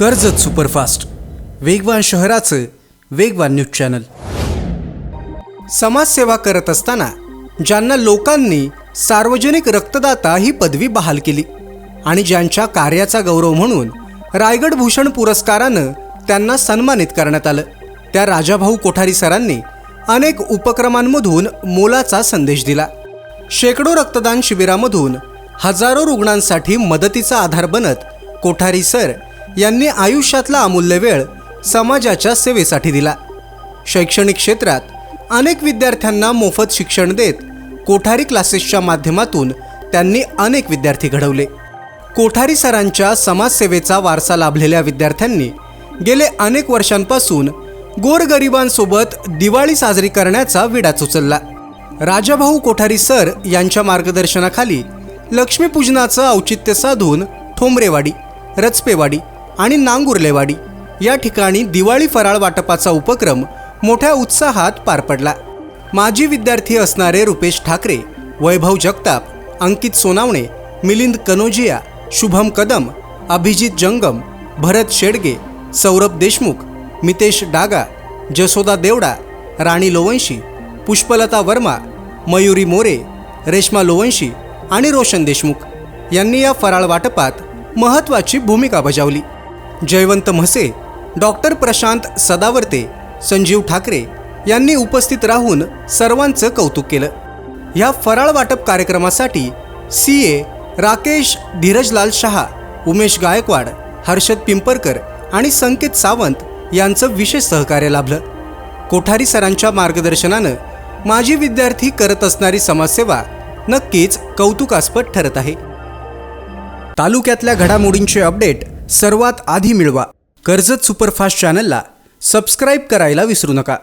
Karjat superfast. वेगवान शहराचं वेगवान न्यूज चॅनल. समाजसेवा करत असताना ज्यांना लोकांनी सार्वजनिक रक्तदाता ही पदवी बहाल केली आणि ज्यांच्या कार्याचा गौरव म्हणून रायगड भूषण पुरस्कारानं त्यांना सन्मानित करण्यात आलं त्या राजाभाऊ कोठारी सरांनी अनेक उपक्रमांमधून मोलाचा संदेश दिला. शेकडो रक्तदान शिबिरामधून हजारो रुग्णांसाठी मदतीचा आधार बनत कोठारी सर यांनी आयुष्यातला अमूल्य वेळ समाजाच्या सेवेसाठी दिला. शैक्षणिक क्षेत्रात अनेक विद्यार्थ्यांना मोफत शिक्षण देत कोठारी क्लासेसच्या माध्यमातून त्यांनी अनेक विद्यार्थी घडवले. कोठारी सरांच्या समाजसेवेचा वारसा लाभलेल्या विद्यार्थ्यांनी गेले अनेक वर्षांपासून गोरगरिबांसोबत दिवाळी साजरी करण्याचा विडाच उचलला राजाभाऊ कोठारी सर यांच्या मार्गदर्शनाखाली लक्ष्मीपूजनाचं औचित्य साधून ठोंबरेवाडी रचपेवाडी आणि नांगुर्लेवाडी. या ठिकाणी दिवाळी फराळ वाटपाचा उपक्रम मोठ्या उत्साहात पार पडला. माजी विद्यार्थी असणारे रुपेश ठाकरे वैभव जगताप अंकित सोनावणे मिलिंद कनोजिया शुभम कदम अभिजित जंगम भरत शेडगे सौरभ देशमुख मितेश डागा जसोदा देवडा राणी लोवंशी पुष्पलता वर्मा मयुरी मोरे रेश्मा लोवंशी आणि रोशन देशमुख यांनी या फराळ वाटपात महत्त्वाची भूमिका बजावली. जयवंत म्हसे डॉक्टर प्रशांत सदावर्ते संजीव ठाकरे यांनी उपस्थित राहून सर्वांचं कौतुक केलं. ह्या फराळ वाटप कार्यक्रमासाठी सी ए राकेश धीरजलाल शहा उमेश गायकवाड हर्षद पिंपरकर आणि संकेत सावंत यांचं विशेष सहकार्य लाभलं. कोठारी सरांच्या मार्गदर्शनानं माजी विद्यार्थी करत असणारी समाजसेवा नक्कीच कौतुकास्पद ठरत आहे. तालुक्यातल्या घडामोडींचे अपडेट सर्वात आधी मिळवा कर्जत सुपरफास्ट चॅनलला सबस्क्राईब करायला विसरू नका